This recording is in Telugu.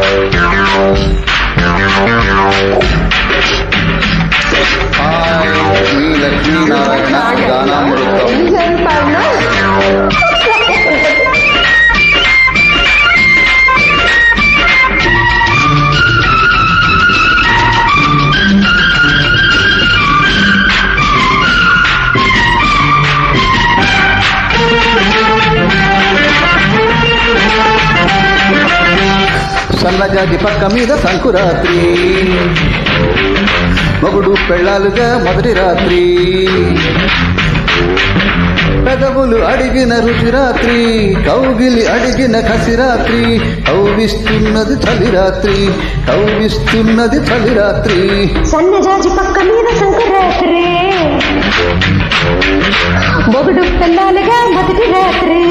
Yeah. సన్నజాజి పక్క మీద సంకురాత్రి. మొగుడు పెళ్ళాలుగా మొదటి రాత్రి. పెదవులు అడిగిన రుచిరాత్రి కౌగిలి అడిగిన కసిరాత్రి. కౌగిస్తున్నది చలి రాత్రి కౌగిస్తున్నది చలి సన్నజాజి పక్క మీద సంకురాత్రి. మొగుడు పెళ్ళాలుగా మొదటి రాత్రి.